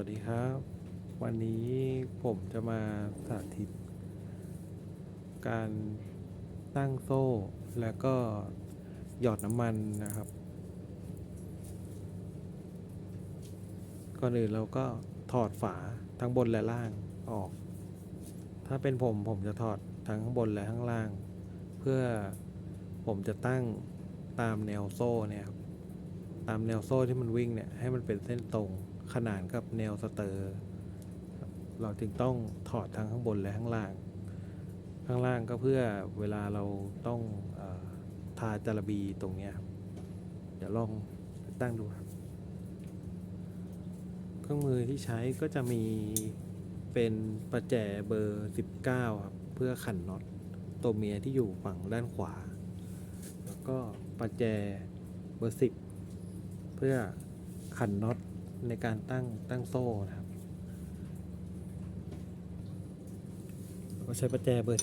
วัสดีครับ วันนี้ผมจะมาสาธิต การตั้งโซ่แล้วก็หยอดน้ำมันนะครับ ก่อนอื่นเราก็ถอดฝาทั้งบนและล่างออก ถ้าเป็นผมผมจะถอดทั้งข้างบนและข้างล่าง เพื่อผมจะตั้งตามแนวโซ่เนี่ยครับตามแนวโซ่ที่มันวิ่งเนี่ยให้มันเป็นเส้นตรง ขนานกับแนวสเตอร์เราจึงต้องถอดทั้งข้างบนและข้างล่าง ข้างล่างก็เพื่อเวลาเราต้องอทาจารบีตรงนี้ยครับเดี๋ยวลองตั้งดูครับ เครื่องมือที่ใช้ก็จะมีเป็นประแจเบอร์ 19 ครับ เพื่อขันน็อตตัวเมียที่อยู่ฝั่งด้านขวา แล้วก็ประแจเบอร์ 10 เพื่อขันน็อต ในการตั้งตั้งโซ่นะครับก็ใช้ประแจเบอร์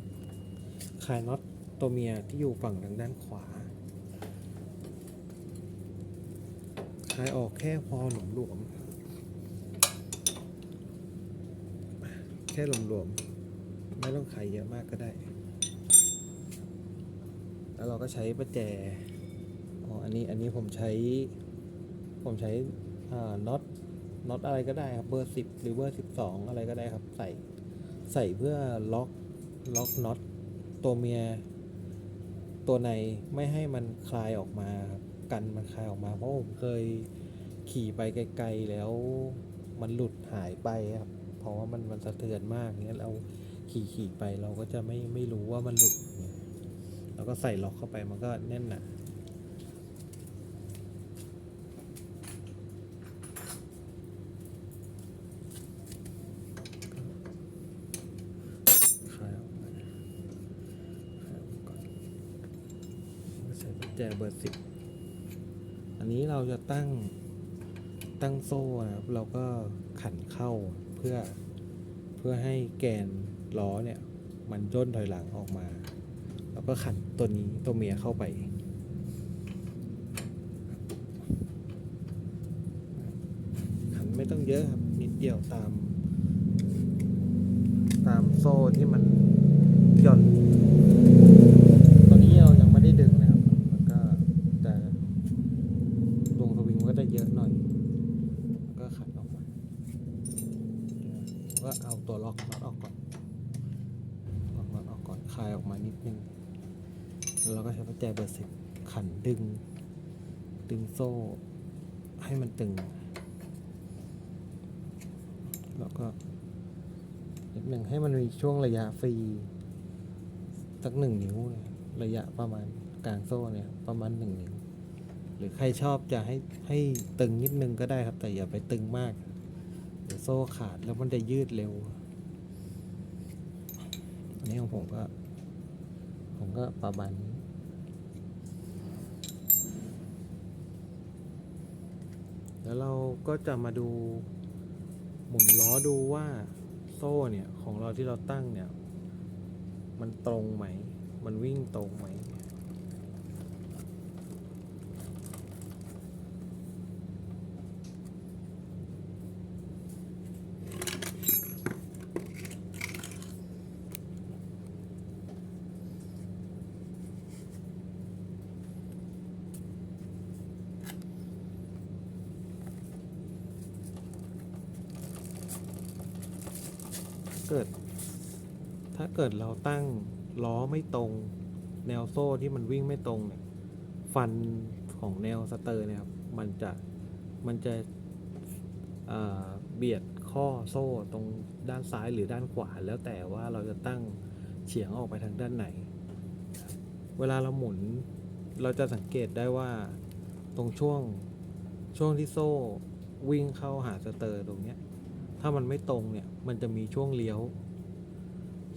19คลายน็อตตัวเมียที่อยู่ฝั่งทางด้านขวาคลายออกแค่พอหลวมหลวมแค่หลวมหลวมไม่ต้องไขเยอะมากก็ได้ แล้วเราก็ใช้ประแจอ๋ออันนี้อันนี้ผมใช้ ผมใช้น็อตน็อตอะไรก็ได้ครับเบอร์สิบหรือเบอร์สิบสองอะไรก็ได้ครับใส่ใส่เพื่อล็อกล็อกน็อตตัวเมีย ตัวในไม่ให้มันคลายออกมากันมันคลายออกมา เพราะผมเคยขี่ไปไกลๆแล้วมันหลุดหายไปครับ เพราะว่ามันมันสะเทือนมากเนี้ยเราขี่ขี่ไปเราก็จะไม่ไม่รู้ว่ามันหลุดเนี่ยเราก็ใส่ล็อกเข้าไปมันก็แน่นหนา คลายออกมาคลายออกมาก่อน ใส่กุญแจเบอร์สิบอันนี้เราจะตั้งตั้งโซ่นะครับเราก็ขันเข้าเพื่อเพื่อให้แกนล้อเนี่ยมันย่นถอยหลังออกมา แล้วก็ขันตัวนี้ตัวเมียเข้าไปขันไม่ต้องเยอะครับนิดเดียวตาม ตามโซ่ที่มันหย่อน ตอนนี้เรายังไม่ได้ดึงนะครับ มันก็จะลงสวิงมันก็จะเยอะหน่อยแล้วก็ขัดออกมาก็เอาตัวล็อกน็อตออกก่อนล็อกน็อตออกก่อน คลายออกมานิดนึงแล้วเราก็ใช้ประแจเบอร์สิบขันดึง ดึงโซ่ให้มันตึง แล้วก็นิดหนึ่งให้มันมีช่วงระยะฟรี สักหนึ่งนิ้วเนี่ยระยะประมาณกลางโซ่เนี่ยประมาณหนึ่งนิ้ว หรือใครชอบจะให้ให้ตึงนิดนึงก็ได้ครับ แต่อย่าไปตึงมาก เดี๋ยวโซ่ขาดแล้วมันจะยืดเร็ว อันนี้ของผมก็ ผมก็ประมาณนี้แล้วเราก็จะมาดูหมุนล้อดูว่าโซ่เนี่ย ของเราที่เราตั้งเนี่ย มันตรงไหม มันวิ่งตรงไหม เกิด ถ้าเกิดเราตั้งล้อไม่ตรง แนวโซ่ที่มันวิ่งไม่ตรงเนี่ย ฟันของแนวสเตอร์เนี่ยครับ มันจะ มันจะเอ่อเบียดข้อโซ่ตรงด้านซ้ายหรือด้านขวา แล้วแต่ว่าเราจะตั้งเฉียงออกไปทางด้านไหน เวลาเราหมุนเราจะสังเกตได้ว่าตรงช่วงช่วงที่โซ่วิ่งเข้าหาสเตอร์ตรงเนี้ย ถ้ามันไม่ตรงเนี่ย มันจะมีช่วงเลี้ยว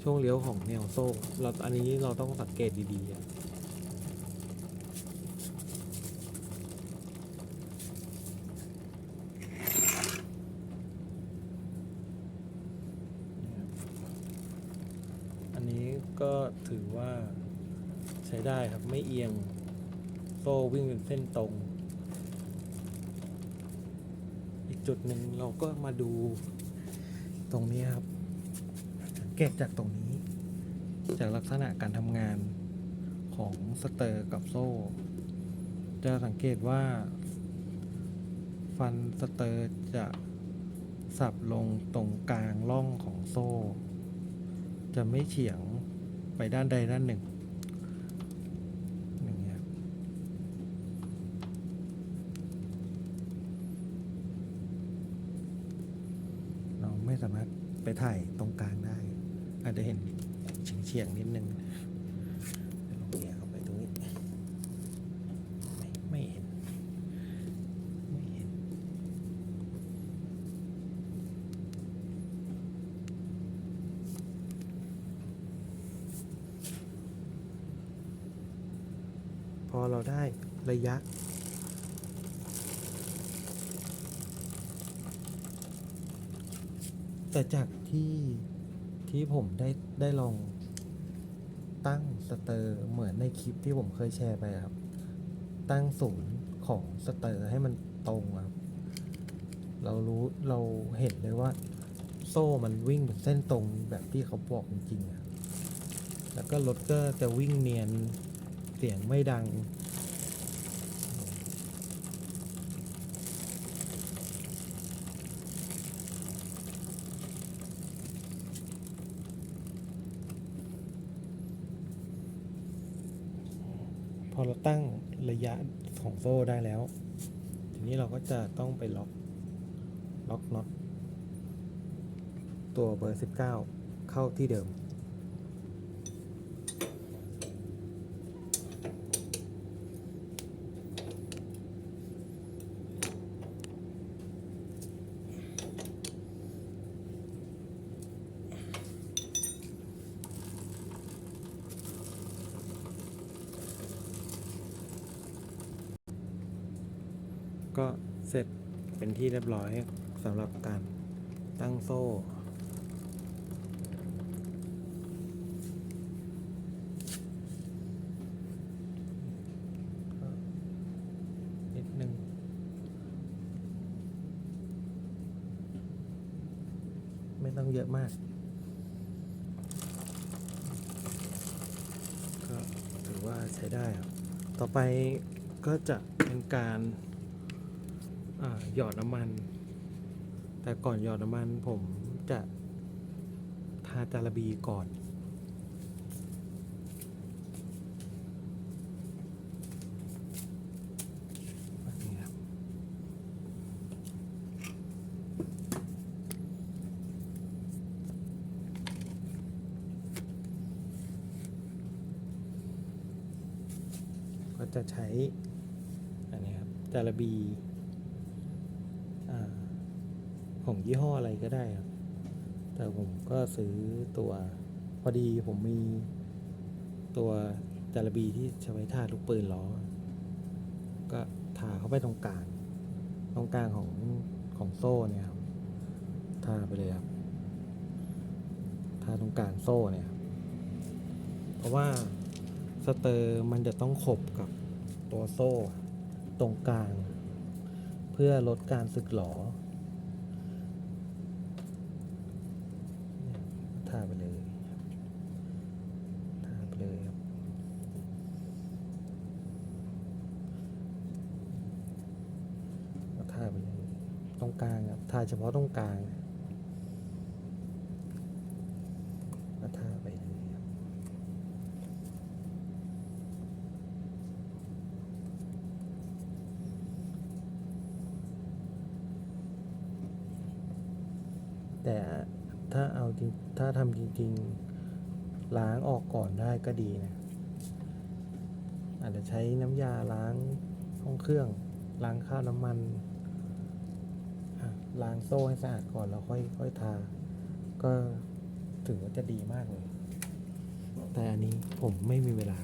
ช่วงเลี้ยวของแนวโซ่เราอันนี้เราต้องสังเกตดีๆอะอันนี้ก็ถือว่าใช้ได้ครับไม่เอียงโซ่วิ่งเป็นเส้นตรง อีกจุดหนึ่งเราก็มาดู ตรงนี้ครับ สังเกตจากตรงนี้ จากลักษณะการทำงานของสเตอร์กับโซ่ จะสังเกตว่า ฟันสเตอร์จะสับลงตรงกลางร่องของโซ่ จะไม่เฉียงไปด้านใดด้านหนึ่งอย่างเงี้ยครับเราไม่สามารถไปถ่ายตรงกลางได้ อาจจะเห็นเฉียงๆนิดนึงลองเอียงเข้าไปตรงนี้ไม่ไม่เห็น ไม่เห็น พอ เราได้ระยะ แต่จากที่ที่ผมได้ได้ลองตั้งสเตอร์เหมือนในคลิปที่ผมเคยแชร์ไปครับ ตั้งศูนย์ของสเตอร์ให้มันตรงครับ เรารู้เราเห็นเลยว่า โซ่มันวิ่งเป็นเส้นตรงแบบที่เขาบอกจริงๆแล้วก็รถก็จะวิ่งเนียนเสียงไม่ดัง พ อเราตั้งระยะของโซ่ได้แล้ว ทีนี้เราก็จะต้องไปล็อก ล็อกน็อตตัวเบอร์ 19 เข้าที่เดิม ก็เสร็จ เป็นที่เรียบร้อยสำหรับการตั้งโซ่ นิดนึงไม่ต้องเยอะมาก ก็ถือว่าใช้ได้ครับ ต่อไปก็จะเป็นการ หยอดน้ำมัน แต่ก่อนหยอดน้ำมันผมจะทาจาระบีก่อน ก็จะใช้อันนี้ครับจาระบี ของยี่ห้ออะไรก็ได้ครับ แต่ผมก็ซื้อตัวพอดีผมมีตัวจารบีที่ใช้ไว้ทาลูกปืนล้อ ก็ทาเข้าไปตรงกลาง ตรงกลางของของโซ่เนี่ยครับ ทาไปเลยครับ ทาตรงกลางโซ่เนี่ยครับ เพราะว่าสเตอร์มันจะต้องขบกับตัวโซ่ตรงกลาง พื่อลดการสึกหลอเนี่ยทาไปเลยทาไปเลยครับ ทาไปเลย ตรงกลางครับ ทาเฉพาะตรงกลางก็ทาไปเลยครับ แต่ถ้าเอาจริง ถ้าทำจริง ๆ ล้างออกก่อนได้ก็ดีนะ อาจจะใช้น้ำยาล้างห้องเครื่อง ล้างข้าวน้ำมันล้างโซ่ให้สะอาดก่อนแล้วค่อยค่อยทา ก็ถือว่าจะดีมากเลย แต่อันนี้ผมไม่มีเวลา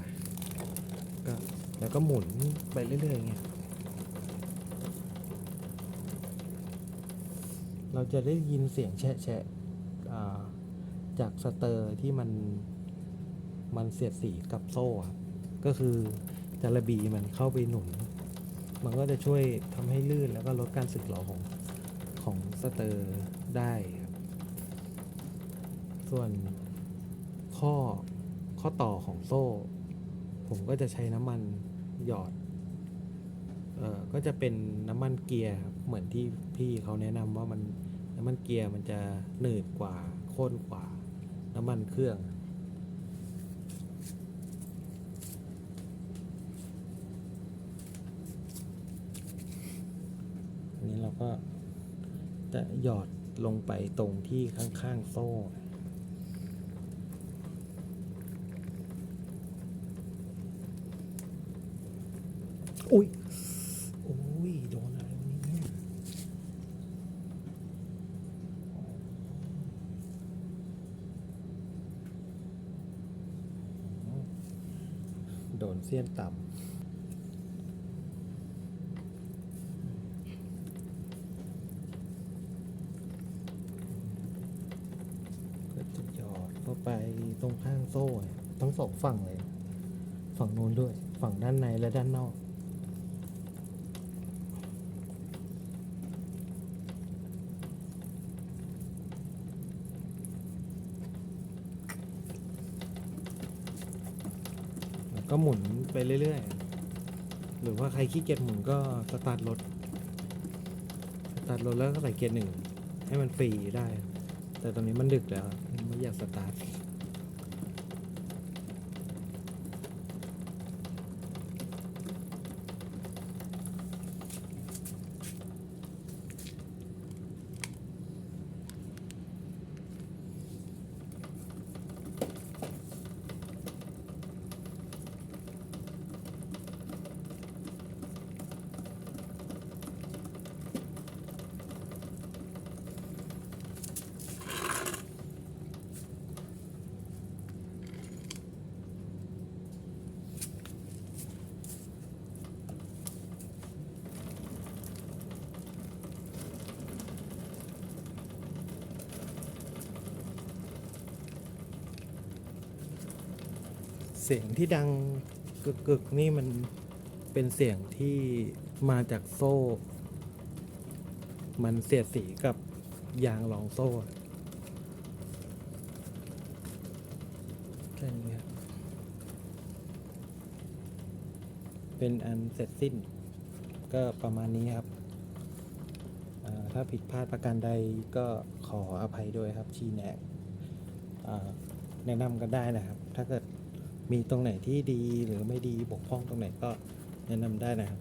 ก็แล้วก็หมุนไปเรื่อยๆอย่างเงี้ยเราจะได้ยินเสียงแฉะแฉะอ่า จากสเตอร์ที่มันมันเสียดสีกับโซ่ครับก็คือจาระบีมันเข้าไปหนุน มันก็จะช่วยทำให้ลื่นแล้วก็ลดการสึกหรอของของสเตอร์ได้ครับ ส่วนข้อข้อต่อของโซ่ ผมก็จะใช้น้ำมันหยอด เอ่อ ก็จะเป็นน้ำมันเกียร์เหมือนที่พี่เขาแนะนำว่ามันน้ำมันเกียร์มันจะหนืดกว่าข้นกว่า น้ำมันเครื่อง อันนี้เราก็จะหยอดลงไปตรงที่ข้างๆโซ่อุ้ย อุ้ย โดนอะไรวะเนี่ย ซียนต่ำก็จะหยอดเข้าไปตรงข้างโซ่ ทั้งสองฝั่งเลย ฝั่งนู้นด้วย ฝั่งด้านในและด้านนอก ก็หมุนไปเรื่อยๆ หรือว่าใครขี้เกียจหมุนก็สตาร์ทรถ สตาร์ทรถแล้วก็ใส่เกียร์หนึ่งให้มันฟรีได้ แต่ตอนนี้มันดึกแล้ว ไม่อยากสตาร์ท เสียงที่ดังกึกกึกๆนี่มันเป็นเสียงที่มาจากโซ่ มันเสียดสีกับยางรองโซ่แค่นี้ครับเป็นอันเสร็จสิ้น ก็ประมาณนี้ครับ ถ้าผิดพลาดประการใดก็ขออภัยด้วยครับชี้แนะแนะนำกันได้นะครับ ถ้าเกิด มีตรงไหนที่ดีหรือไม่ดีบกพร่องตรงไหนก็แนะนำได้นะครับ